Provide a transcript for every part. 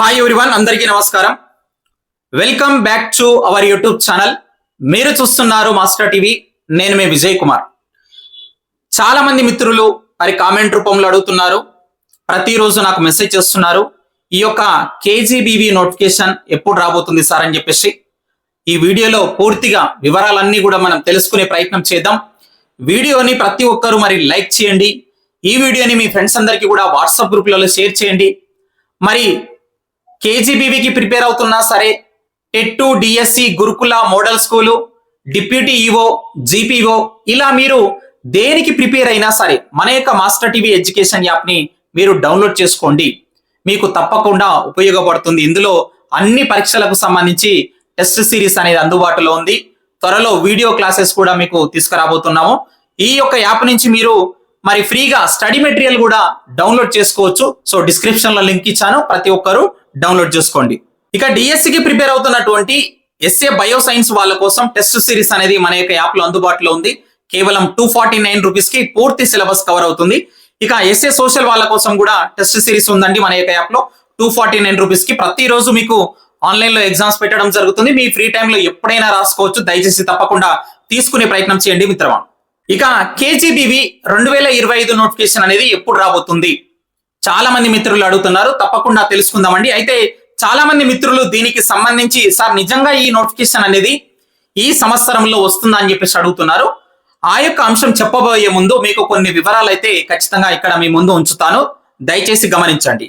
Hi everyone అందరికీ నమస్కారం. Welcome back to our YouTube channel మీరు చూస్తున్నారు మాస్టర్ టీవీ నేను మీ విజయ్ కుమార్. చాలా మంది మిత్రులు మరి కామెంట్ రూపంలో అడుగుతున్నారు. ప్రతిరోజు నాకు మెసేజ్ చేస్తున్నారు. ఈ యొక్క కేజీబీవీ నోటిఫికేషన్ ఎప్పుడు రాబోతుంది సార్ అని చెప్పేసి. ఈ వీడియోలో పూర్తిగా వివరాలన్నీ కూడా మనం తెలుసుకునే ప్రయత్నం చేద్దాం. వీడియోని ప్రతి ఒక్కరూ మరి లైక్ చేయండి. ఈ వీడియోని మీ ఫ్రెండ్స్ అందరికీ కూడా వాట్సాప్ గ్రూప్లలో షేర్ చేయండి. మరి కేజీబీవీకి ప్రిపేర్ అవుతున్నా సరే టెట్ డిఎస్సి గురుకుల model school deputy EO GPO ఇలా మీరు దేనికి ప్రిపేర్ అయినా సరే మన యొక్క మాస్టర్ టీవీ ఎడ్యుకేషన్ యాప్ని మీరు డౌన్లోడ్ చేసుకోండి. మీకు తప్పకుండా ఉపయోగపడుతుంది. ఇందులో అన్ని పరీక్షలకు సంబంధించి టెస్ట్ సిరీస్ అనేది అందుబాటులో ఉంది. త్వరలో వీడియో క్లాసెస్ కూడా మీకు తీసుకురాబోతున్నాము. ఈ యొక్క యాప్ నుంచి మీరు మరి ఫ్రీగా స్టడీ మెటీరియల్ కూడా డౌన్లోడ్ చేసుకోవచ్చు. సో డిస్క్రిప్షన్లో లింక్ ఇచ్చాను ప్రతి ఒక్కరూ. డౌన్లోడ్ చేసుకోండి. ఇక డిఎస్సికి ప్రిపేర్ అవుతున్నటువంటి ఎస్ఏ బయో సైన్స్ వాళ్ళ కోసం టెస్ట్ సిరీస్ అనేది మన యొక్క యాప్లో అందుబాటులో ఉంది. కేవలం టూ ఫార్టీ నైన్ రూపీస్కి పూర్తి సిలబస్ కవర్ అవుతుంది. ఇక ఎస్ఏ సోషల్ వాళ్ళ కోసం కూడా టెస్ట్ సిరీస్ ఉందండి మన యొక్క యాప్లో. టూ ఫార్టీ నైన్ రూపీస్కి ప్రతిరోజు మీకు ఆన్లైన్లో ఎగ్జామ్స్ పెట్టడం జరుగుతుంది. మీ ఫ్రీ టైంలో ఎప్పుడైనా రాసుకోవచ్చు. దయచేసి తప్పకుండా తీసుకునే ప్రయత్నం చేయండి మిత్రమా. ఇక కేజీబీవి రెండు వేల ఇరవై ఐదు నోటిఫికేషన్ అనేది ఎప్పుడు రాబోతుంది? చాలా మంది మిత్రులు అడుగుతున్నారు. తప్పకుండా తెలుసుకుందామండి. అయితే చాలా మంది మిత్రులు దీనికి సంబంధించి సార్ నిజంగా ఈ నోటిఫికేషన్ అనేది ఈ సంవత్సరంలో వస్తుందా? అని చెప్పేసి అడుగుతున్నారు. ఆ యొక్క అంశం చెప్పబోయే ముందు మీకు కొన్ని వివరాలు అయితే ఖచ్చితంగా ఇక్కడ మీ ముందు ఉంచుతాను. దయచేసి గమనించండి.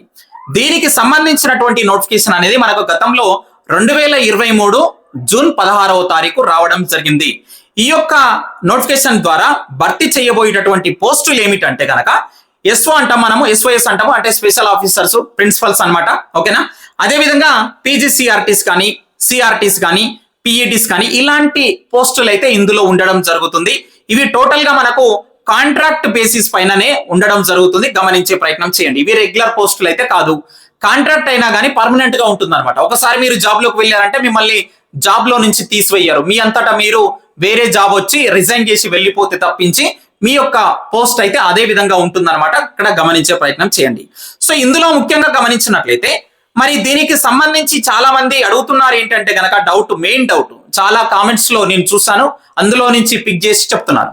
దీనికి సంబంధించినటువంటి నోటిఫికేషన్ అనేది మనకు గతంలో రెండు వేల ఇరవై మూడు జూన్ పదహారవ తారీఖు రావడం జరిగింది. ఈ యొక్క నోటిఫికేషన్ ద్వారా భర్తీ చేయబోయేటటువంటి పోస్టులు ఏమిటంటే కనుక ఎస్ఓ అంటాం మనము ఎస్ఓఎస్ అంటాము అంటే స్పెషల్ ఆఫీసర్స్ ప్రిన్సిపల్స్ అన్నమాట. ఓకేనా అదే విధంగా పీజీసీఆర్టీస్ కానీ సిఆర్టీస్ కానీ పిఈటీస్ కానీ ఇలాంటి పోస్టులు అయితే ఇందులో ఉండడం జరుగుతుంది. ఇవి టోటల్గా మనకు కాంట్రాక్ట్ బేసిస్ పైననే ఉండడం జరుగుతుంది. గమనించే ప్రయత్నం చేయండి. ఇవి రెగ్యులర్ పోస్టులు అయితే కాదు. కాంట్రాక్ట్ అయినా కానీ పర్మనెంట్గా ఉంటుంది అనమాట ఒకసారి మీరు జాబ్లోకి వెళ్ళారంటే మిమ్మల్ని జాబ్లో నుంచి తీసివేయరు. మీ అంతటా మీరు వేరే జాబ్ వచ్చి రిజైన్ చేసి వెళ్ళిపోతే తప్పించి మీ యొక్క పోస్ట్ అయితే అదే విధంగా ఉంటుందన్నమాట. ఇక్కడ గమనించే ప్రయత్నం చేయండి. సో ఇందులో ముఖ్యంగా గమనించినట్లయితే మరి దీనికి సంబంధించి చాలా మంది అడుగుతున్నారు ఏంటంటే గనక డౌట్ మెయిన్ డౌట్. చాలా కామెంట్స్లో నేను చూసాను అందులో నుంచి పిక్ చేసి చెప్తున్నాను.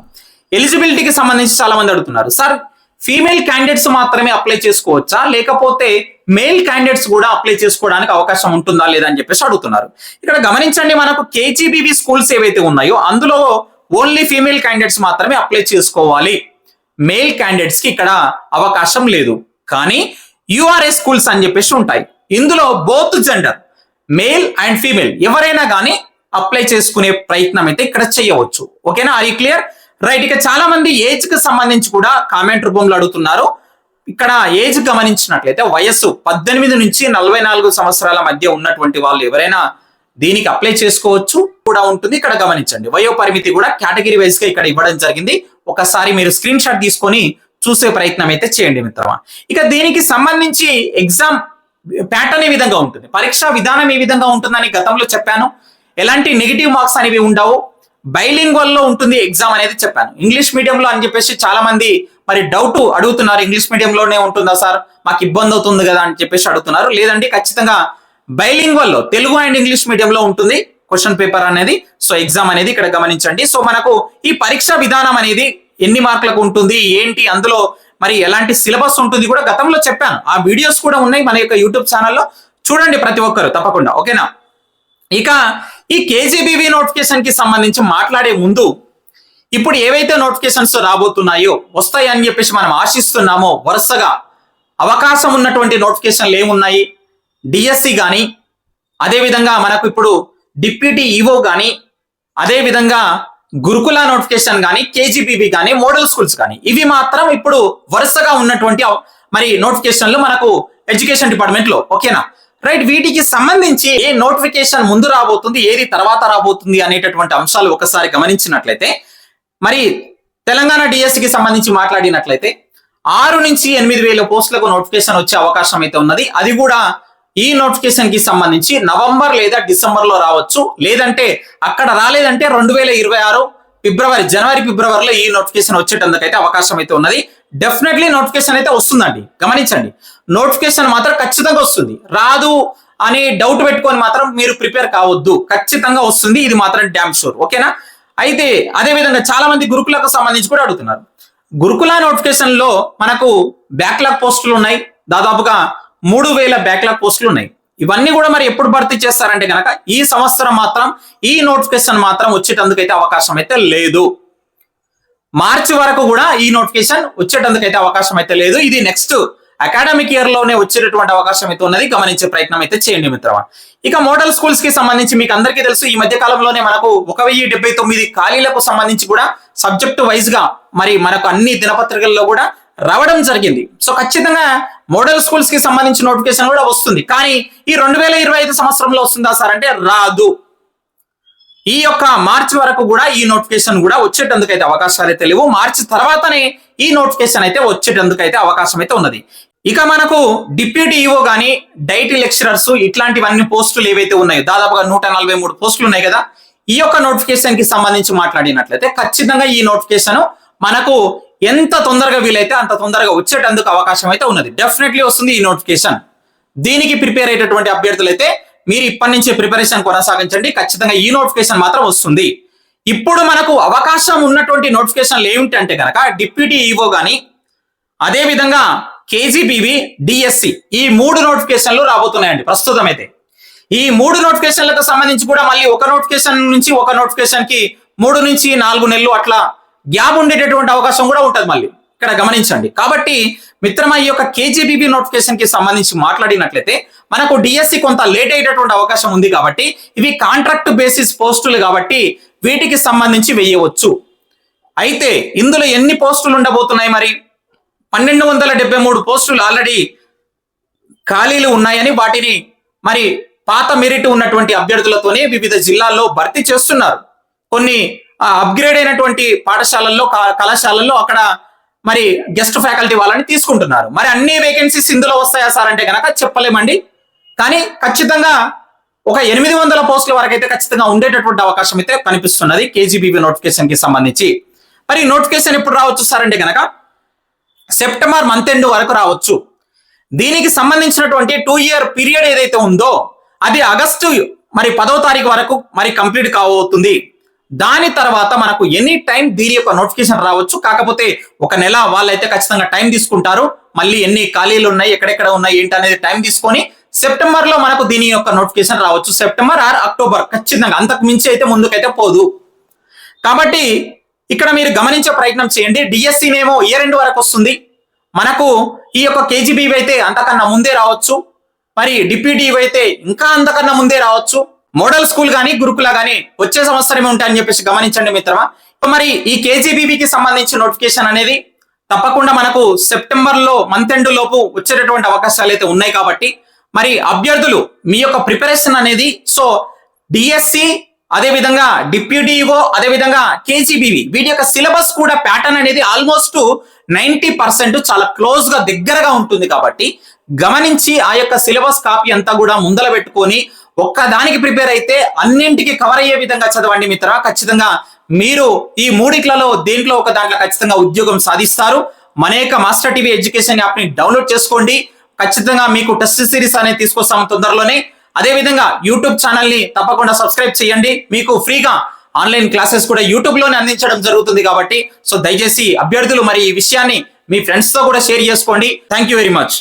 ఎలిజిబిలిటీకి సంబంధించి చాలా మంది అడుగుతున్నారు. సార్ ఫీమేల్ క్యాండిడేట్స్ మాత్రమే అప్లై చేసుకోవచ్చా? లేకపోతే మేల్ క్యాండిడేట్స్ కూడా అప్లై చేసుకోవడానికి అవకాశం ఉంటుందా లేదా? అని చెప్పేసి అడుగుతున్నారు. ఇక్కడ గమనించండి మనకు కేజీబీబీ స్కూల్స్ ఏవైతే ఉన్నాయో అందులో ఓన్లీ ఫీమేల్ క్యాండిడేట్స్ మాత్రమే అప్లై చేసుకోవాలి. మేల్ క్యాండిడేట్స్కి ఇక్కడ అవకాశం లేదు. కానీ యుఆర్ఎస్ స్కూల్స్ అని చెప్పేసి ఉంటాయి. ఇందులో both gender male and female ఎవరైనా కానీ అప్లై చేసుకునే ప్రయత్నం అయితే ఇక్కడ చేయవచ్చు. ఓకేనా అది క్లియర్ రైట్ ఇక చాలా మంది ఏజ్కి సంబంధించి కూడా కామెంట్ రూపంలో అడుగుతున్నారు. ఇక్కడ ఏజ్ గమనించినట్లయితే వయస్సు పద్దెనిమిది నుంచి నలభై నాలుగు సంవత్సరాల మధ్య ఉన్నటువంటి వాళ్ళు ఎవరైనా దీనికి అప్లై చేసుకోవచ్చు కూడా ఉంటుంది. ఇక్కడ గమనించండి. వయో పరిమితి కూడా కేటగిరీ వైజ్గా ఇక్కడ ఇవ్వడం జరిగింది. ఒకసారి మీరు స్క్రీన్ షాట్ తీసుకొని చూసే ప్రయత్నం అయితే చేయండి మిత్రమా. ఇక దీనికి సంబంధించి ఎగ్జామ్ ప్యాటర్న్ ఏ విధంగా ఉంటుంది? పరీక్షా విధానం ఏ విధంగా ఉంటుందని గతంలో చెప్పాను. ఎలాంటి నెగిటివ్ మార్క్స్ అనేవి ఉండవు. బైలింగ్ వల్ల ఉంటుంది ఎగ్జామ్ అనేది చెప్పాను. ఇంగ్లీష్ మీడియంలో అని చెప్పేసి చాలా మంది మరి డౌట్ అడుగుతున్నారు. ఇంగ్లీష్ మీడియంలోనే ఉంటుందా సార్? మాకు ఇబ్బంది అవుతుంది కదా అని చెప్పేసి అడుగుతున్నారు. లేదంటే ఖచ్చితంగా బైలింగ్ వల్ల తెలుగు అండ్ ఇంగ్లీష్ మీడియంలో ఉంటుంది క్వశ్చన్ పేపర్ అనేది. సో ఎగ్జామ్ అనేది ఇక్కడ గమనించండి. సో మనకు ఈ పరీక్ష విధానం అనేది ఎన్ని మార్కులకు ఉంటుంది ఏంటి అందులో మరి ఎలాంటి సిలబస్ ఉంటుంది కూడా గతంలో చెప్పాను. ఆ వీడియోస్ కూడా ఉన్నాయి మన యొక్క యూట్యూబ్ ఛానల్లో. చూడండి ప్రతి ఒక్కరు తప్పకుండా ఓకేనా? ఇక ఈ కేజీబీవీ నోటిఫికేషన్కి సంబంధించి మాట్లాడే ముందు ఇప్పుడు ఏవైతే నోటిఫికేషన్స్ రాబోతున్నాయో వస్తాయని చెప్పేసి మనం ఆశిస్తున్నామో వరుసగా అవకాశం ఉన్నటువంటి నోటిఫికేషన్లు ఏమున్నాయి? డిఎస్సి కానీ అదేవిధంగా మనకు ఇప్పుడు డిప్యూటీ ఈవో కానీ అదేవిధంగా గురుకుల నోటిఫికేషన్ కానీ కేజీబీబీ కానీ మోడల్ స్కూల్స్ కానీ ఇవి మాత్రం ఇప్పుడు వరుసగా ఉన్నటువంటి మరి నోటిఫికేషన్లు మనకు ఎడ్యుకేషన్ డిపార్ట్మెంట్లో ఓకేనా? రైట్ వీటికి సంబంధించి ఏ నోటిఫికేషన్ ముందు రాబోతుంది ఏది తర్వాత రాబోతుంది అనేటటువంటి అంశాలు ఒకసారి గమనించినట్లయితే మరి తెలంగాణ డిఎస్సికి సంబంధించి మాట్లాడినట్లయితే ఆరు నుంచి ఎనిమిది వేల పోస్టులకు నోటిఫికేషన్ వచ్చే అవకాశం అయితే ఉన్నది. అది కూడా ఈ నోటిఫికేషన్కి సంబంధించి నవంబర్ లేదా డిసెంబర్లో రావచ్చు. లేదంటే అక్కడ రాలేదంటే రెండు వేల ఇరవై ఆరు ఫిబ్రవరి జనవరి ఫిబ్రవరిలో ఈ నోటిఫికేషన్ వచ్చేటందుకైతే అవకాశం అయితే ఉన్నది. డెఫినెట్లీ నోటిఫికేషన్ అయితే వస్తుందండి. గమనించండి. నోటిఫికేషన్ మాత్రం ఖచ్చితంగా వస్తుంది. రాదు అని డౌట్ పెట్టుకొని మాత్రం మీరు ప్రిపేర్ కావద్దు. ఖచ్చితంగా వస్తుంది. ఇది మాత్రం డ్యామ్ షూర్ ఓకేనా అయితే అదే విధంగా చాలా మంది గురుకులకు సంబంధించి కూడా అడుగుతున్నారు. గురుకుల నోటిఫికేషన్లో మనకు బ్యాక్లాగ్ పోస్టులు ఉన్నాయి. దాదాపుగా మూడు వేల బ్యాక్లాగ్ పోస్టులు ఉన్నాయి. ఇవన్నీ కూడా మరి ఎప్పుడు భర్తీ చేస్తారంటే కనుక ఈ సంవత్సరం మాత్రం ఈ నోటిఫికేషన్ మాత్రం వచ్చేటందుకైతే అవకాశం అయితే లేదు. మార్చి వరకు కూడా ఈ నోటిఫికేషన్ వచ్చేటందుకైతే అవకాశం అయితే లేదు. ఇది నెక్స్ట్ అకాడమిక్ ఇయర్లోనే వచ్చేటటువంటి అవకాశం అయితే ఉన్నది. గమనించే ప్రయత్నం అయితే చేయండి మిత్రమా. ఇక మోడల్ స్కూల్స్కి సంబంధించి మీకు అందరికీ తెలుసు ఈ మధ్య కాలంలోనే మనకు ఒక వెయ్యి డెబ్బై తొమ్మిది ఖాళీలకు సంబంధించి కూడా సబ్జెక్ట్ వైజ్గా మరి మనకు అన్ని దినపత్రికల్లో కూడా రావడం జరిగింది. సో ఖచ్చితంగా మోడల్ స్కూల్స్కి సంబంధించిన నోటిఫికేషన్ కూడా వస్తుంది. కానీ ఈ రెండు వేల ఇరవై ఐదు సంవత్సరంలో వస్తుందా సార్ అంటే రాదు. ఈ యొక్క మార్చి వరకు కూడా ఈ నోటిఫికేషన్ కూడా వచ్చేటందుకు అయితే అవకాశాలు అయితే లేవు. మార్చి తర్వాతనే ఈ నోటిఫికేషన్ అయితే వచ్చేటందుకు అయితే అవకాశం అయితే ఉన్నది. ఇక మనకు డిప్యూటీ ఈఓ కానీ డైటీ లెక్చరర్స్ ఇట్లాంటివన్నీ పోస్టులు ఏవైతే ఉన్నాయో దాదాపుగా నూట నలభై మూడు పోస్టులు ఉన్నాయి కదా ఈ యొక్క నోటిఫికేషన్కి సంబంధించి మాట్లాడినట్లయితే ఖచ్చితంగా ఈ నోటిఫికేషన్ మనకు ఎంత తొందరగా వీలైతే అంత తొందరగా వచ్చేటందుకు అవకాశం అయితే ఉన్నది. డెఫినెట్లీ వస్తుంది ఈ నోటిఫికేషన్ దీనికి ప్రిపేర్ అయ్యేటటువంటి అభ్యర్థులు అయితే మీరు ఇప్పటి నుంచే ప్రిపరేషన్ కొనసాగించండి. ఖచ్చితంగా ఈ నోటిఫికేషన్ మాత్రం వస్తుంది. ఇప్పుడు మనకు అవకాశం ఉన్నటువంటి నోటిఫికేషన్లు ఏమిటి అంటే కనుక డిప్యూటీ ఈవో కానీ అదే విధంగా కేజీబీవి డిఎస్సి ఈ మూడు నోటిఫికేషన్లు రాబోతున్నాయండి ప్రస్తుతం అయితే ఈ మూడు నోటిఫికేషన్లకు సంబంధించి కూడా మళ్ళీ ఒక నోటిఫికేషన్ నుంచి ఒక నోటిఫికేషన్కి మూడు నుంచి నాలుగు నెలలు అట్లా గ్యాప్ ఉండేటటువంటి అవకాశం కూడా ఉంటుంది మళ్ళీ. ఇక్కడ గమనించండి. కాబట్టి మిత్రమా ఈ యొక్క కేజీబీబీ నోటిఫికేషన్కి సంబంధించి మాట్లాడినట్లయితే మనకు డిఎస్సి కొంత లేట్ అయ్యేటటువంటి అవకాశం ఉంది కాబట్టి ఇవి కాంట్రాక్ట్ బేసిస్ పోస్టులు కాబట్టి వీటికి సంబంధించి వేయవచ్చు. అయితే ఇందులో ఎన్ని పోస్టులు ఉండబోతున్నాయి మరి? పన్నెండు వందల డెబ్బై మూడు పోస్టులు ఆల్రెడీ ఖాళీలు ఉన్నాయని వాటిని మరి పాత మెరిట్ ఉన్నటువంటి అభ్యర్థులతోనే వివిధ జిల్లాల్లో భర్తీ చేస్తున్నారు. కొన్ని అప్గ్రేడ్ అయినటువంటి పాఠశాలల్లో కళాశాలల్లో అక్కడ మరి గెస్ట్ ఫ్యాకల్టీ వాళ్ళని తీసుకుంటున్నారు. మరి అన్ని వేకెన్సీస్ ఇందులో వస్తాయా సార్ అంటే కనుక చెప్పలేమండి. కానీ ఖచ్చితంగా ఒక ఎనిమిది వందల పోస్టుల వరకు అయితే ఖచ్చితంగా ఉండేటటువంటి అవకాశం అయితే కనిపిస్తున్నది కేజీబీబీ నోటిఫికేషన్కి సంబంధించి. మరి నోటిఫికేషన్ ఎప్పుడు రావచ్చు సార్ అంటే కనుక సెప్టెంబర్ మంత్ ఎండ్ వరకు రావచ్చు. దీనికి సంబంధించినటువంటి టూ ఇయర్ పీరియడ్ ఏదైతే ఉందో అది ఆగస్టు మరి పదో తారీఖు వరకు మరి కంప్లీట్ కాబోతుంది దాని తర్వాత మనకు ఎనీ టైం దీని యొక్క నోటిఫికేషన్ రావచ్చు. కాకపోతే ఒక నెల వాళ్ళైతే ఖచ్చితంగా టైం తీసుకుంటారు. మళ్ళీ ఎన్ని ఖాళీలు ఉన్నాయి ఎక్కడెక్కడ ఉన్నాయి ఏంటి అనేది టైం తీసుకొని సెప్టెంబర్లో మనకు దీని యొక్క నోటిఫికేషన్ రావచ్చు. సెప్టెంబర్ ఆర్ అక్టోబర్ ఖచ్చితంగా. అంతకు మించి అయితే ముందుకైతే పోదు. కాబట్టి ఇక్కడ మీరు గమనించే ప్రయత్నం చేయండి. డిఎస్సి నేమో ఇయర్ ఎండ్ వరకు వస్తుంది? మనకు ఈ యొక్క కేజీబీవి అయితే అంతకన్నా ముందే రావచ్చు. మరి డిప్యూటీ అయితే ఇంకా అంతకన్నా ముందే రావచ్చు. మోడల్ స్కూల్ కానీ గురుకుల కానీ వచ్చే సంవత్సరమే ఉంటాయని చెప్పేసి గమనించండి మిత్రమా. ఇప్పుడు మరి ఈ కేజీబీబీకి సంబంధించిన నోటిఫికేషన్ అనేది తప్పకుండా మనకు సెప్టెంబర్లో మంత్ ఎండ్ లోపు వచ్చేటటువంటి అవకాశాలు అయితే ఉన్నాయి కాబట్టి మరి అభ్యర్థులు మీ యొక్క ప్రిపరేషన్ అనేది సో డిఎస్సి అదే విధంగా డిప్యూటీఓ అదే విధంగా కేజీబీవి వీటి యొక్క సిలబస్ కూడా ప్యాటర్న్ అనేది ఆల్మోస్ట్ నైన్టీ పర్సెంట్ చాలా క్లోజ్గా దగ్గరగా ఉంటుంది కాబట్టి గమనించి ఆ యొక్క సిలబస్ కాపీ అంతా కూడా ముందల పెట్టుకొని ఒక్కదానికి ప్రిపేర్ అయితే అన్నింటికి కవర్ అయ్యే విధంగా చదవండి మిత్ర. ఖచ్చితంగా మీరు ఈ మూడిట్లలో దేంట్లో ఒక దాంట్లో ఖచ్చితంగా ఉద్యోగం సాధిస్తారు. మన యొక్క మాస్టర్ టీవీ ఎడ్యుకేషన్ యాప్ని డౌన్లోడ్ చేసుకోండి. ఖచ్చితంగా మీకు టెస్ట్ సిరీస్ అనేది తీసుకొస్తాము తొందరలోనే. అదే విధంగా యూట్యూబ్ ఛానల్ని తప్పకుండా సబ్స్క్రైబ్ చేయండి. మీకు ఫ్రీగా ఆన్లైన్ క్లాసెస్ కూడా యూట్యూబ్లోనే అందించడం జరుగుతుంది కాబట్టి. సో దయచేసి అభ్యర్థులు మరి ఈ విషయాన్ని మీ ఫ్రెండ్స్తో కూడా షేర్ చేసుకోండి. Thank you very much